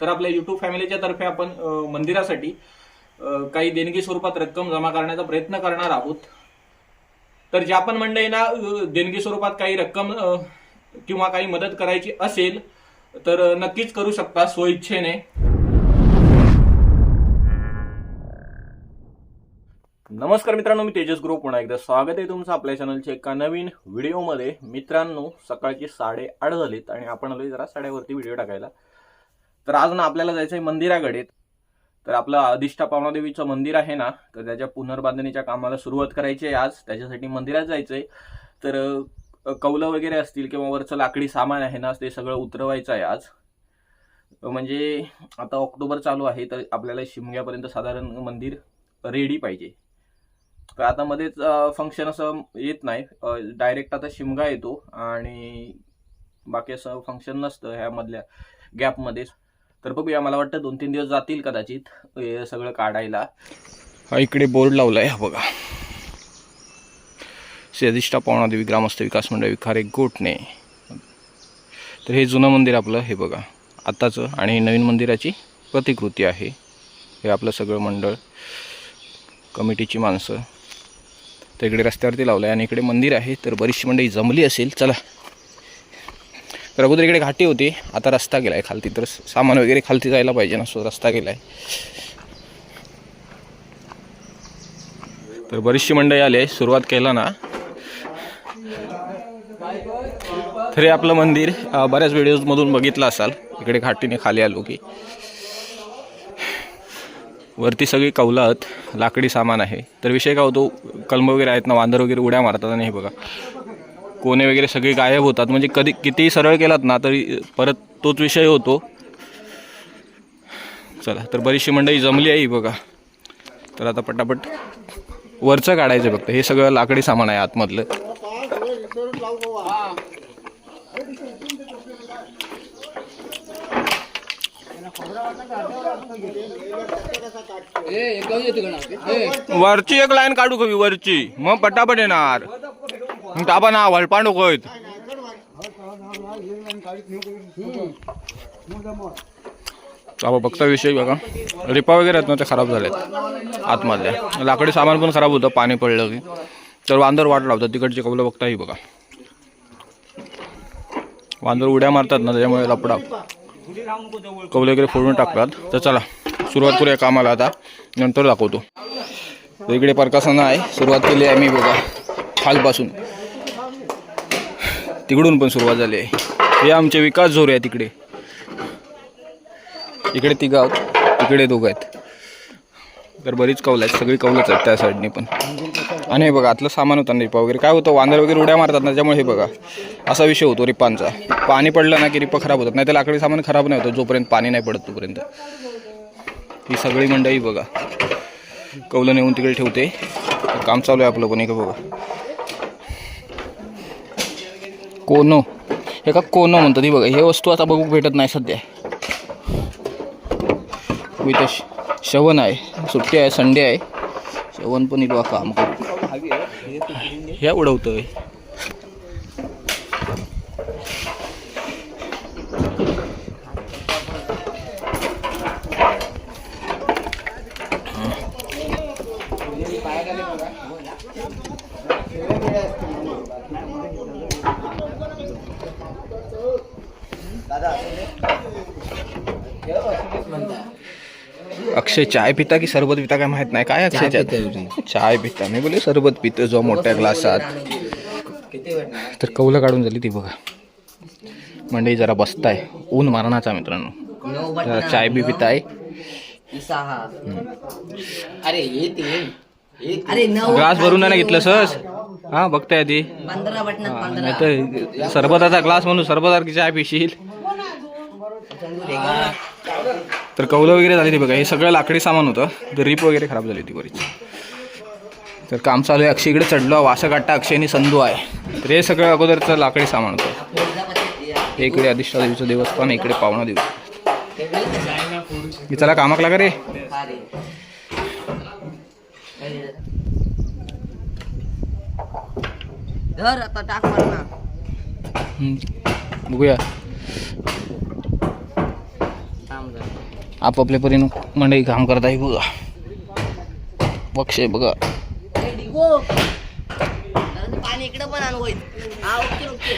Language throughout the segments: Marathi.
तर आपल्या युट्यूब फॅमिलीच्या तर्फे आपण मंदिरासाठी काही देणगी स्वरूपात रक्कम जमा करण्याचा प्रयत्न करणार आहोत. तर ज्या पण मंडळींना देणगी स्वरूपात काही रक्कम किंवा काही मदत करायची असेल तर नक्कीच करू शकता स्वइच्छेने. नमस्कार मित्रांनो मी तेजस ग्रुप. पुन्हा एकदा स्वागत आहे तुमचं आपल्या चॅनलच्या एका नवीन व्हिडिओमध्ये मित्रांनो सकाळची साडेआठ झालीत आणि आपण आलोय जरा साड्यावरती व्हिडिओ टाकायला. तर आज ना आपल्याला जायचंय मंदिराकडे तर आपलं अधिष्ठा पावनादेवीचं मंदिर आहे ना तर त्याच्या पुनर्बांधणीच्या कामाला सुरुवात करायची आहे आज. त्याच्यासाठी मंदिरात जायचंय. तर कौलं वगैरे असतील किंवा वरचं लाकडी सामान आहे ना ते सगळं उतरवायचं आहे आज. म्हणजे आता ऑक्टोबर चालू आहे तर आपल्याला शिमग्यापर्यंत साधारण मंदिर रेडी पाहिजे. तर आता मध्येच फंक्शन असं येत नाही. डायरेक्ट आता शिमगा येतो आणि बाकी असं फंक्शन नसतं ह्यामधल्या गॅपमध्येच तर बघूया मला वाटतं दोन तीन दिवस जातील कदाचित हे सगळं काढायला. हा इकडे बोर्ड लावलाय हा बघा. श्री अधिष्ठा पावणादेवी ग्रामस्थ विकास मंडळ विखारे गोटणे. तर हे जुनं मंदिर आपलं हे बघा. आत्ताचं आणि नवीन मंदिराची प्रतिकृती आहे. हे आपलं सगळं मंडळ कमिटीची माणसं. तर इकडे रस्त्यावरती लावलं आहे आणि इकडे मंदिर आहे तर बरीचशी मंडळी जमली असेल चला. तर अगोदर इकडे घाटी होती. आता रस्ता गेला आहे खालती. तर सामान वगैरे खालती जायला पाहिजे ना सो रस्ता गेला आहे तर बरीचशी मंडळी आली आहे. सुरुवात केला ना. तर हे आपलं मंदिर बऱ्याच व्हिडिओजमधून बघितलं असाल. इकडे घाटीने खाली आलो की. वरती सगळी कौलात लाकडी सामान आहे. तर विषय काय होतो कलम वगैरे आहेत ना वांदर वगैरे उड्या मारतात आणि हे बघा. कोणे वगैरे सगळे गायब होतात. म्हणजे कधी कितीही सरळ केलात ना तरी परत तोच विषय होतो. चला तर बरीचशी मंडळी जमली आहे ही बघा. तर आता पटापट वरचं काढायचं फक्त. हे सगळं लाकडी सामान आहे आतमधलं. वरची एक लाईन काढू कवी वरची. मग पटापट येणार. दाबा ताबा ना वळपांडू कोयत बाबा बघता विषय बघा. रिपा वगैरे आहेत ना ते खराब झालेत आतमधल्या लाकडी सामान पण खराब होतं पाणी पडलं की. तर वांदर वाट लावतात तिकडचे कौलं बघता ही बघा. वांदर उड्या मारतात ना त्याच्यामुळे लपडा. कौले वगैरे फोडून टाकतात. तर चला सुरुवात करूया कामाला आता. नंतर दाखवतो. तर इकडे आहे. सुरुवात केली आहे मी बघा खालपासून. तिकडून पण सुरुवात झाली आहे. हे आमचे विकास झोर आहे तिकडे इकडे तिघं आहोत इकडे दोघं आहेत. तर बरीच कौल आहेत सगळी कौलच आहेत त्या साईडने पण. आणि हे बघा आतलं सामान होतं रिपा वगैरे. काय होतं वांदर वगैरे उड्या मारतात ना त्यामुळे हे बघा असा विषय होतो रिपांचा. पाणी पडलं ना की रिपा खराब होतात. नाही तर लाकडी सामान खराब नाही होतं जोपर्यंत पाणी नाही पडत तोपर्यंत. ही सगळी मंडळी बघा कौलं नेऊन तिकडे ठेवते. काम चालू आहे आपलं पण एक बघा. कोनो. हे का कोनो म्हणतात ही बघा हे वस्तू आता बघू भेटत नाही सध्या. इथं श- श्रवण आहे सुट्टी आहे संडे आहे. शवन पण इथं काम करू. हे उडवतोय. अक्षय चाय पिता की सरबत पिता काय माहीत नाही. काय अक्षय चाय चाय पिता. मी बोले सरबत पितो जो मोठ्या ग्लासात तर कौलं काढून झाली ती बघा. मंडळी जरा बसताय. ऊन मारणाचा मित्रांनो. जरा चाय बी पिताय. सहा अरे ये तीन अरे नऊ ग्लास भरून नाही घेतलं सहज हा बघताय ती पंधरा बटनात पंधरा. नाही तर सरबताचा ग्लास म्हणून सरबतासारखी चाय पिशील. तर कौलं वगैरे झाली ती बघा. हे सगळं लाकडी सामान होतं. तर रिप वगैरे खराब झाली होती बरीच तर काम चालू आहे. अक्षय इकडे चढलो. वासं काटा अक्षयनी संधू आहे. तर हे सगळं अगोदरचं लाकडी सामान होतं. इकडे अधिष्ठा देवीचं देवस्थान इकडे पावणा देवी. चला कामाक लागा रे. बघूया. आपापल्या परीनं मंडई काम करत आहे बघा. पक्ष आहे बघा.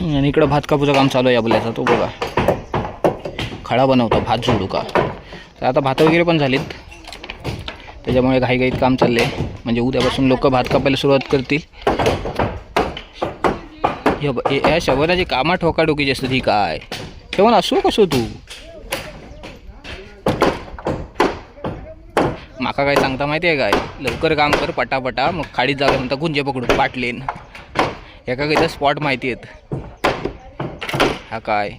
आणि इकडं भात कापूचं काम चालू आहे आपल्याचा तो बघा. खडा बनवतो भात जोडू का? तर आता भात वगैरे पण झालीत. त्याच्यामुळे घाईघाईत काम चालले म्हणजे उद्यापासून लोक भात कापायला सुरुवात करतील. या शबराची कामा ठोकाठोकीची असतात ही काय ठेवून असो कसो तू? काका काय सांगता माहिती आहे काय? लवकर काम कर पटापटा. मग खाडीत जागा म्हणता गुंजे पकडून पाटलेन. एका काही स्पॉट माहिती आहेत. हा काय?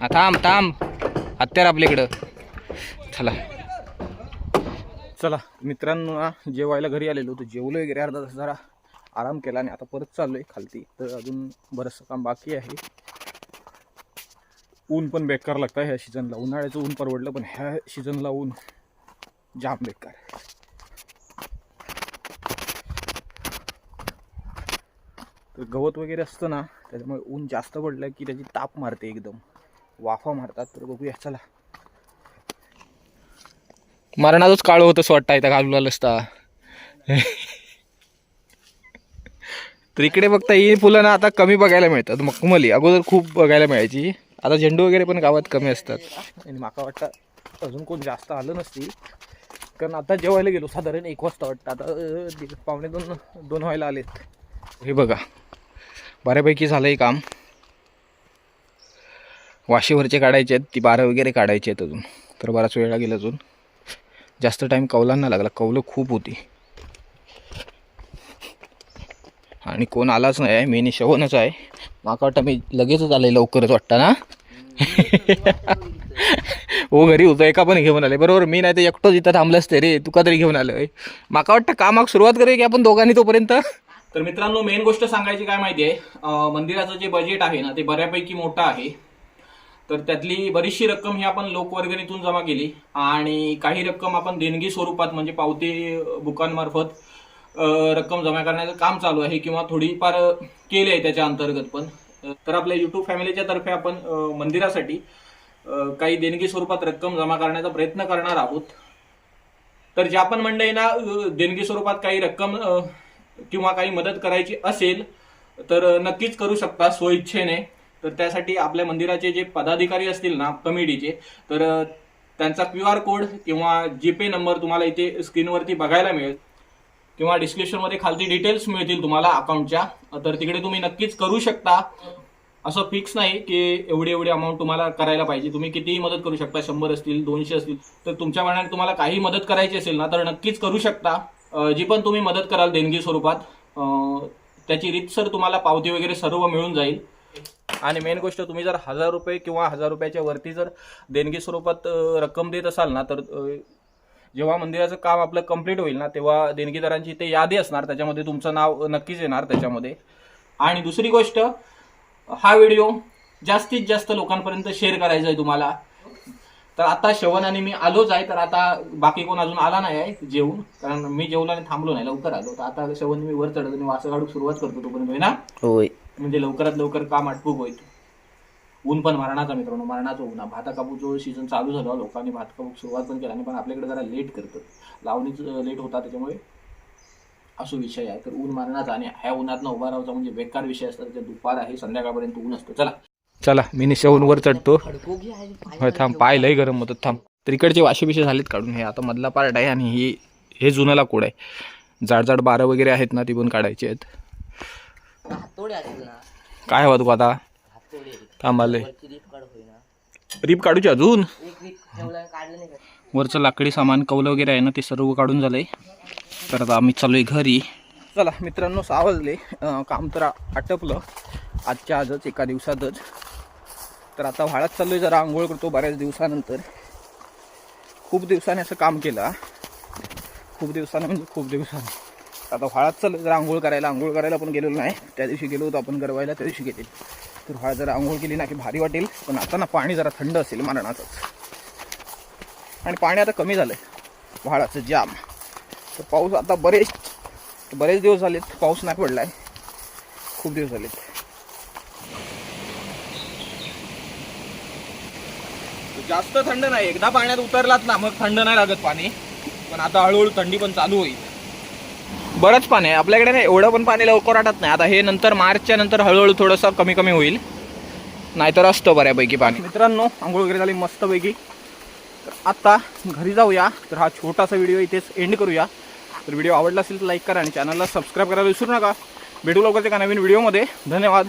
हा थांब थांब. हत्यार आपल्याकडं चला. चला मित्रांनो जेवायला घरी आलेलो होतो. जेवलो वगैरे अर्धा तास जरा. आराम केला आणि आता परत चाललोय खालती. तर अजून बरंचसं काम बाकी आहे. ऊन पण बेकार लागतं ह्या सीझनला उन्हाळ्याचं ऊन परवडलं पण ह्या सीझनला ऊन जाम बेकार तर गवत वगैरे असतं ना त्याच्यामुळे ऊन जास्त पडलं की त्याची ताप मारते एकदम. वाफा मारतात तर बघूया चला. मरणाचाच काळ होतं असं वाटतं इथं घालूला असता. तर इकडे बघता ही फुलं ना आता कमी बघायला मिळतात. मखमली अगोदर खूप बघायला मिळायची. आता झेंडू वगैरे पण गावात कमी असतात. आणि माका वाटतं अजून कोण जास्त आलं नसतील कारण आता जेवायला गेलो साधारण एक वाजता वाटतं. आता अं, पावणे दोन दोन व्हायला आलेत. हे बघा. बऱ्यापैकी झालं आहे काम. वाशीवरचे काढायचे आहेत ती बारं वगैरे काढायची आहेत अजून. तर बराच वेळ गेला अजून. जास्त टाईम कौलांना लागला कौलं खूप होती. आणि कोण आलाच नाही आहे मेनी शवनच आहे. माका वाटतं मी लगेचच आले लवकरच वाटतं ना? हो घरी होतो एका पण घेऊन आले बरोबर मी नाही तर एकटोच इथं थांबलं असते रे. तुका तरी घेऊन आलोय. माका वाटतं कामाक सुरुवात करूया की आपण दोघांनी तोपर्यंत? तर मित्रांनो मेन गोष्ट सांगायची काय माहिती आहे मंदिराचं जे बजेट आहे ना ते बऱ्यापैकी मोठं आहे. तर त्यातली बरीचशी रक्कम ही आपण लोकवर्गणीतून जमा केली. आणि काही रक्कम आपण देणगी स्वरूपात म्हणजे पावती बुकांमार्फत रक्कम जमा करण्याचं काम चालू आहे किंवा थोडीफार केली आहे त्याच्या अंतर्गत पण. तर आपल्या युट्यूब फॅमिलीच्या तर्फे आपण मंदिरासाठी काही देणगी स्वरूपात रक्कम जमा करण्याचा प्रयत्न करणार आहोत. तर ज्या पण मंडळींना ना देणगी स्वरूपात काही रक्कम किंवा काही मदत करायची असेल तर नक्कीच करू शकता स्वइच्छेने. तर त्यासाठी आपल्या मंदिराचे जे पदाधिकारी असतील ना कमिटीचे तर त्यांचा क्यू आर कोड किंवा जीपे नंबर तुम्हाला इथे स्क्रीनवरती बघायला मिळेल. किंवा डिस्क्रिप्शनमध्ये खालती डिटेल्स मिळतील तुम्हाला अकाउंटच्या. तर तिकडे तुम्ही नक्कीच करू शकता. असं फिक्स नाही की एवढी एवढी अमाऊंट तुम्हाला करायला पाहिजे. तुम्ही कितीही मदत करू शकता शंभर असतील दोनशे असतील तर तुमच्या मनाने तुम्हाला काही मदत करायची असेल ना तर नक्कीच करू शकता. जी पण तुम्ही मदत कराल देणगी स्वरूपात त्याची रीतसर तुम्हाला पावती वगैरे सर्व मिळून जाईल. आणि मेन गोष्ट तुम्ही जर हजार रुपये किंवा हजार रुपयाच्या वरती जर देणगी स्वरूपात रक्कम देत असाल ना तर जेव्हा मंदिराचं काम आपलं कंप्लीट होईल ना तेव्हा देणगीदारांची ते यादी असणार त्याच्यामध्ये तुमचं नाव नक्कीच येणार त्याच्यामध्ये. आणि दुसरी गोष्ट हा व्हिडिओ जास्तीत जास्त लोकांपर्यंत शेअर करायचा आहे तुम्हाला. तर आता श्रवण आणि मी आलोच आहे तर आता बाकी कोण अजून आला नाही आहे जेवून. कारण मी जेवलो आणि थांबलो नाही लवकर आलो. तर आता श्रवण मी वर चढत आणि वासं काढून सुरुवात करतो तोपर्यंत होय ना? होय. म्हणजे लवकरात लवकर काम आटपूक होईल. ऊन पण मरणाचा मित्रांनो मरणाचं ऊन. भाता कापूचं सीझन चालू झालं लोकांनी भात कापूक सुरुवात पण केली आणि पण आपल्याकडे जरा लेट करतात. लावणीच लेट होता त्याच्यामुळे. असो विषय आहे. तर ऊन मारण्याचा आणि ह्या उन्हातनं उभा राहायचा म्हणजे बेकार विषय असतात त्याच्या दुपार आहे संध्याकाळपर्यंत ऊन असतं. चला. चला मी निशाहून वर चढतो. होय थांब पाय लय गरम होतं. थांब. तर इकडचे वाशे बिशे झालेत काढून. हे आता मधला पार्ट आहे आणि ही हे जुनं कोड आहे. जाड जाड बारं वगैरे आहेत ना ती पण काढायची आहेत. काय हवं तू आता? हातोडे थांब आले वरची रीप काढ होईना रिप काढूची अजून? एक रीप ठेवलं काढलं नाही का? वरचं लाकडी सामान कवलं वगैरे आहे ना ते सर्व काढून झालंय. तर आता आम्ही चालू आहे घरी. चला मित्रांनो सहा वाजले काम तर आटपलं. आजच्या आजच एका दिवसातच. तर आता व्हाळात चाललोय जरा आंघोळ करतो बऱ्याच दिवसानंतर. खूप दिवसाने असं काम केलं खूप दिवसानं म्हणजे खूप दिवसाने. आता व्हाळात चाललोय जरा आंघोळ करायला. आंघोळ करायला पण गेलेलो नाही. त्या दिवशी गेलो होतो आपण गरवायला त्या दिवशी गेले तर व्हाळा जरा आंघोळ केली ना की भारी वाटेल. पण आता ना पाणी जरा थंड असेल मरणाचंच आणि पाणी आता कमी झालं आहे व्हाळाचं जाम. तर पाऊस आता बरेच बरेच दिवस झालेत. पाऊस नाही पडलाय. खूप दिवस झालेत. जास्त थंड नाही. एकदा पाण्यात उतरलात ना मग थंड नाही लागत पाणी. पण आता हळूहळू थंडी पण चालू होईल. बरंच पाणी आहे. आपल्याकडे नाही एवढं पण पाणी लवकर वाटत नाही. आता हे नंतर मार्चच्या नंतर हळूहळू थोडंसं कमी कमी होईल. नाहीतर असतं बऱ्यापैकी पाणी. मित्रांनो आंघोळ वगैरे झाली मस्तपैकी आत्ता आता घरी जाऊया तर हा छोटासा व्हिडिओ इथेच एंड करूया. तर व्हिडिओ आवडला असेल तर लाईक करा आणि चॅनलला सबस्क्राईब करायला विसरू नका. भेटू लवकरच एका नवीन व्हिडिओमध्ये धन्यवाद.